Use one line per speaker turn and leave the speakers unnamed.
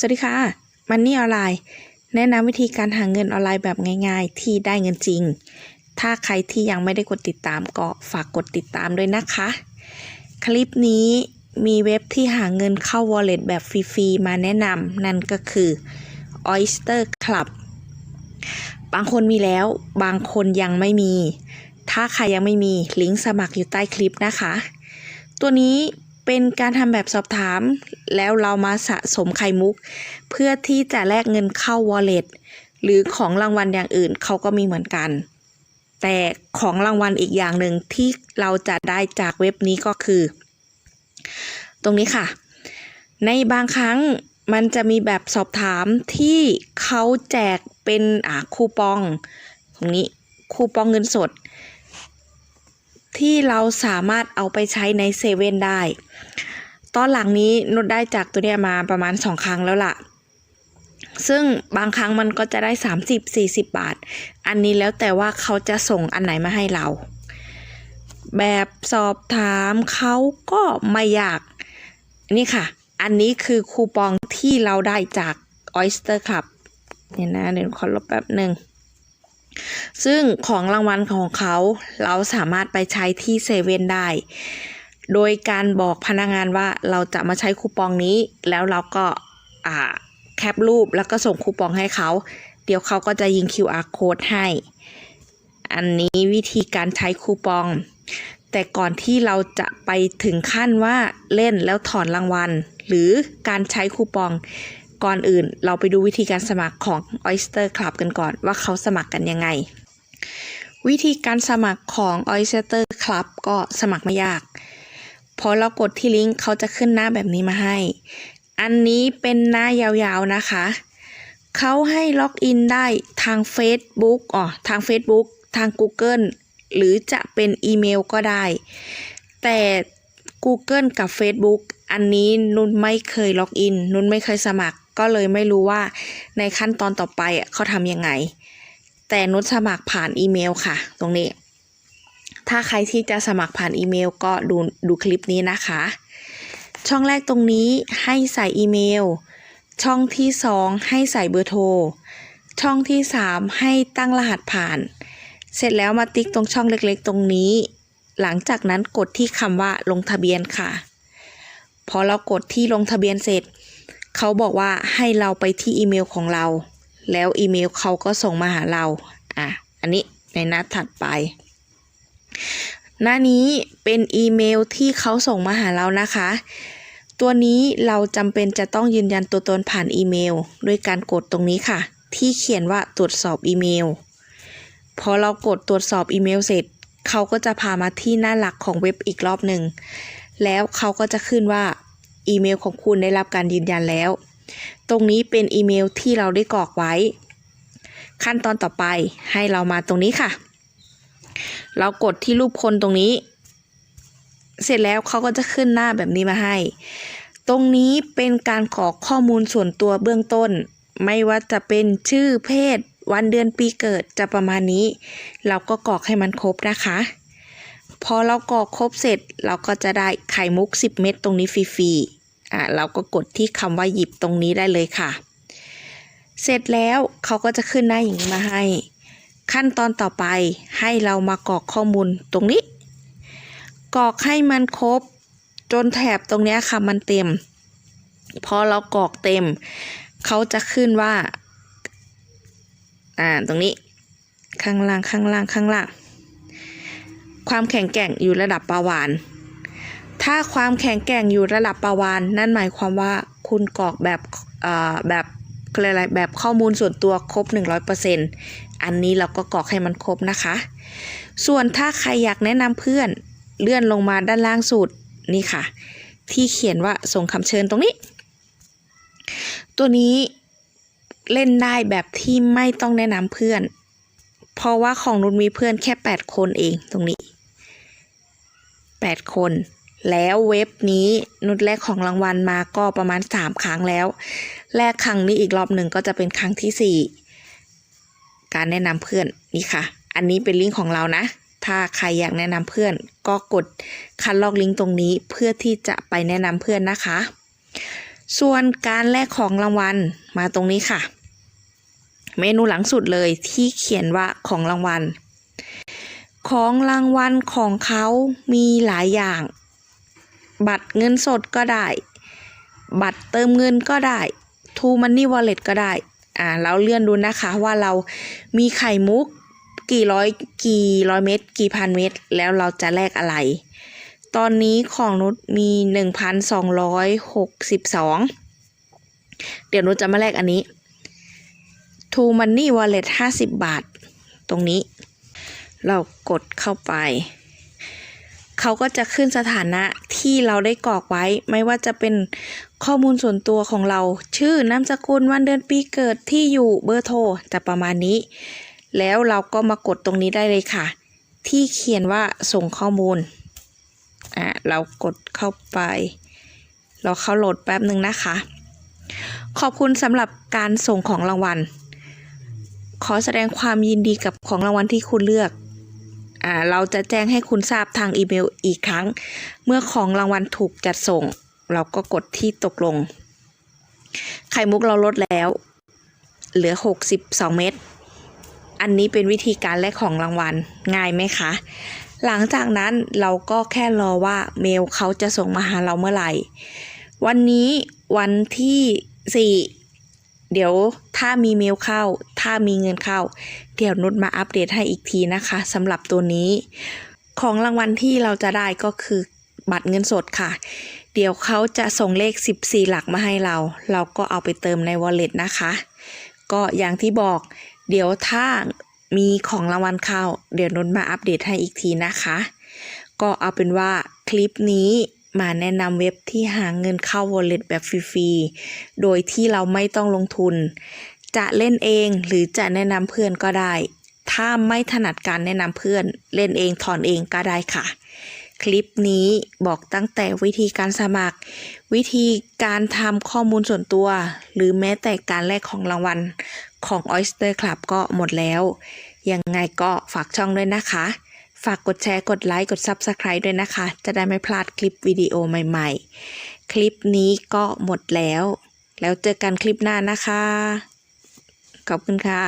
สวัสดีค่ะ มันนี่ออนไลน์ แนะนำวิธีการหาเงินออนไลน์แบบง่าย ๆ ที่ได้เงินจริง ถ้าใครที่ยังไม่ได้กดติดตามก็ฝากกดติดตามด้วยนะคะ คลิปนี้มีเว็บที่หาเงินเข้า wallet แบบฟรีๆ มาแนะนำนั่นก็คือ Oyster Club บางคนมีแล้ว บางคนยังไม่มี ถ้าใครยังไม่มีลิงก์สมัครอยู่ใต้คลิปนะคะ ตัวนี้ เป็นการทำแบบสอบถาม แล้วเรามาสะสมไข่มุก เพื่อที่จะแลกเงินเข้า wallet หรือของรางวัลอย่างอื่นเขาก็มีเหมือนกัน แต่ของรางวัลอีกอย่างหนึ่งที่เราจะได้จากเว็บนี้ก็คือ ตรงนี้ค่ะ ในบางครั้งมันจะมีแบบสอบถามที่เขาแจกเป็นอ่าคูปอง ตรงนี้คูปองเงินสด ที่เราสามารถเอาไปใช้ในเซเว่นได้ ตอนหลังนี้นุชได้จากตัวเนี้ยมาประมาณสองครั้งแล้วล่ะ ซึ่งบางครั้งมันก็จะได้ 30-40 บาท อันนี้แล้วแต่ว่าเขาจะส่งอันไหนมาให้เรา แบบสอบถามเขาก็ไม่ยาก นี่ค่ะ อันนี้คือคูปองที่เราได้จาก Oyster Club เนี่ยนะเดี๋ยวขอลบแป๊บหนึ่ง ซึ่งของรางวัลของเขาเราสามารถไปใช้ที่เซเว่นได้ โดยการบอกพนักงานว่าเราจะมาใช้คูปองนี้ แล้วเราก็แคปรูปแล้วก็ส่งคูปองให้เขา เดี๋ยวเขาก็จะยิง QR code ให้ อันนี้วิธีการใช้คูปอง แต่ก่อนที่เราจะไปถึงขั้นว่าเล่นแล้วถอนรางวัล หรือการใช้คูปองก่อนอื่นเราไปดูวิธีการสมัครของ Oyster Club กันก่อนว่าเขาสมัครกันยังไง วิธีการสมัครของ Oyster Club ก็สมัครไม่ยาก พอเรากดที่ลิงก์เขาจะขึ้นหน้าแบบนี้มาให้ อันนี้เป็นหน้ายาวๆนะคะ เขาให้ล็อกอินได้ทาง Facebook อ๋อ ทาง Facebook ทาง Google หรือจะเป็นอีเมลก็ได้ แต่ Google กับ Facebook อันนี้นุ่นไม่เคยล็อกอิน นุ่นไม่เคยสมัคร ก็เลยไม่รู้ว่าในขั้นตอนต่อไปเขาทำยังไง แต่นุชสมัครผ่านอีเมลค่ะ ตรงนี้ ถ้าใครที่จะสมัครผ่านอีเมลก็ดูดูคลิปนี้นะคะ ช่องแรกตรงนี้ให้ใส่อีเมล ช่องที่ 2 ให้ใส่เบอร์โทร ช่องที่ 3 ให้ตั้งรหัสผ่าน เสร็จแล้วมาติ๊กตรงช่องเล็กๆ ตรงนี้ หลังจากนั้นกดที่คำว่าลงทะเบียนค่ะ พอเรากดที่ลงทะเบียนเสร็จ เขาบอกว่าให้เราไปที่อีเมลของเรา แล้วอีเมลเขาก็ส่งมาหาเรา อะ อันนี้ในหน้าถัดไป หน้านี้เป็นอีเมลที่เขาส่งมาหาเรานะคะ ตัวนี้เราจำเป็นจะต้องยืนยันตัวตนผ่านอีเมล ด้วยการกดตรงนี้ค่ะ ที่เขียนว่าตรวจสอบอีเมล พอเรากดตรวจสอบอีเมลเสร็จ เขาก็จะพามาที่หน้าหลักของเว็บอีกรอบหนึ่ง แล้วเขาก็จะขึ้นว่าอีเมลของคุณได้รับการยืนยันแล้ว ตรงนี้เป็นอีเมลที่เราได้กรอกไว้ ขั้นตอนต่อไปให้เรามาตรงนี้ค่ะ เรากดที่รูปคนตรงนี้ เสร็จแล้วเขาก็จะขึ้นหน้าแบบนี้มาให้ ตรงนี้เป็นการกรอกข้อมูลส่วนตัวเบื้องต้น ไม่ว่าจะเป็นชื่อเพศ วันเดือนปีเกิดจะประมาณนี้ เราก็กรอกให้มันครบนะคะพอเรากรอกครบเสร็จเราก็จะได้ไข่มุก 10 เม็ดตรงนี้ฟรีๆ อะเราก็กดที่คำว่าหยิบตรงนี้ได้เลยค่ะ เสร็จแล้วเขาก็จะขึ้นหน้าอย่างนี้มาให้ ขั้นตอนต่อไปให้เรามากรอกข้อมูลตรงนี้ กรอกให้มันครบจนแถบตรงนี้ค่ะมันเต็ม พอเรากรอกเต็ม เขาจะขึ้นว่า อ่าตรงนี้ ข้างล่างข้างล่างข้างล่าง ความแข็งแกร่งอยู่ระดับปาวาน ถ้าความแข็งแกร่งอยู่ระดับปาวานนั่นหมายความว่าคุณกรอกแบบแบบอะไรแบบข้อมูลส่วนตัวครบ 100%อันนี้เราก็กรอกให้มันครบนะคะ ส่วนถ้าใครอยากแนะนำเพื่อนเลื่อนลงมาด้านล่างสุดนี่ค่ะ ที่เขียนว่าส่งคำเชิญตรงนี้ ตัวนี้เล่นได้แบบที่ไม่ต้องแนะนำเพื่อน เพราะว่าของนุชมีเพื่อนแค่ 8 คนเองตรงนี้ 8 คน แล้วเว็บนี้นุชแลกของรางวัลมาก็ประมาณ 3 ครั้งแล้ว แลกครั้งนี้อีกรอบหนึ่งก็จะเป็นครั้งที่ 4 การแนะนำเพื่อนนี่ค่ะ อันนี้เป็นลิงก์ของเรานะ ถ้าใครอยากแนะนำเพื่อน ก็กดคัดลอกลิงก์ตรงนี้เพื่อที่จะไปแนะนำเพื่อนนะคะ ส่วนการแลกของรางวัลมาตรงนี้ค่ะ เมนูหลังสุดเลยที่เขียนว่าของรางวัลของรางวัลของเขามีหลายอย่าง บัตรเงินสดก็ได้ บัตรเติมเงินก็ได้ทูมันนี่วอลเล็ตก็ได้ อ่าเราเลื่อนดูนะคะว่าเรามีไข่มุกกี่ร้อยกี่ร้อยเม็ดกี่พันเม็ดแล้วเราจะแลกอะไร ตอนนี้ของนุชมีหนึ่งพันสองร้อยหกสิบสองเดี๋ยวนุชจะมาแลกอันนี้ทูมันนี่วอลเล็ตห้าสิบบาท ตรงนี้ เรากดเข้าไป เขาก็จะขึ้นสถานะที่เราได้กรอกไว้ ไม่ว่าจะเป็นข้อมูลส่วนตัวของเรา ชื่อนามสกุลวันเดือนปีเกิดที่อยู่เบอร์โทรจะประมาณนี้ แล้วเราก็มากดตรงนี้ได้เลยค่ะ ที่เขียนว่าส่งข้อมูลอ่าเรากดเข้าไป เราเข้าโหลดแป๊บหนึ่งนะคะ ขอบคุณสำหรับการส่งของรางวัล ขอแสดงความยินดีกับของรางวัลที่คุณเลือก เราจะแจ้งให้คุณทราบทางอีเมลอีกครั้ง เมื่อของรางวัลถูกจัดส่ง เราก็กดที่ตกลง ไข่มุกเราลดแล้ว เหลือ 62 เม็ดอันนี้เป็นวิธีการแลกของรางวัลง่ายไหมคะ หลังจากนั้นเราก็แค่รอว่าเมลเขาจะส่งมาหาเราเมื่อไหร่ วันนี้วันที่ 4 เดี๋ยวถ้ามีเมลเข้า ถ้ามีเงินเข้า เดี๋ยวนุชมาอัปเดตให้อีกทีนะคะสำหรับตัวนี้ ของรางวัลที่เราจะได้ก็คือบัตรเงินสดค่ะ เดี๋ยวเขาจะส่งเลข 14 หลักมาให้เรา เราก็เอาไปเติมใน wallet นะคะ ก็อย่างที่บอก เดี๋ยวถ้ามีของรางวัลเข้า เดี๋ยวนุชมาอัปเดตให้อีกทีนะคะ ก็เอาเป็นว่าคลิปนี้ มาแนะนำเว็บที่หาเงินเข้า wallet แบบฟรีๆ โดยที่เราไม่ต้องลงทุน จะเล่นเองหรือจะแนะนำเพื่อนก็ได้ ถ้าไม่ถนัดการแนะนำเพื่อน เล่นเองถอนเองก็ได้ค่ะ คลิปนี้บอกตั้งแต่วิธีการสมัคร วิธีการทำข้อมูลส่วนตัว หรือแม้แต่การแลกของรางวัลของ Oyster Club ก็หมดแล้ว ยังไงก็ฝากช่องด้วยนะคะ ฝากกดแชร์กดไลค์กด Subscribe ด้วยนะคะ จะได้ไม่พลาดคลิปวิดีโอใหม่ๆ คลิปนี้ก็หมดแล้ว แล้วเจอกันคลิปหน้านะคะ ขอบคุณค่ะ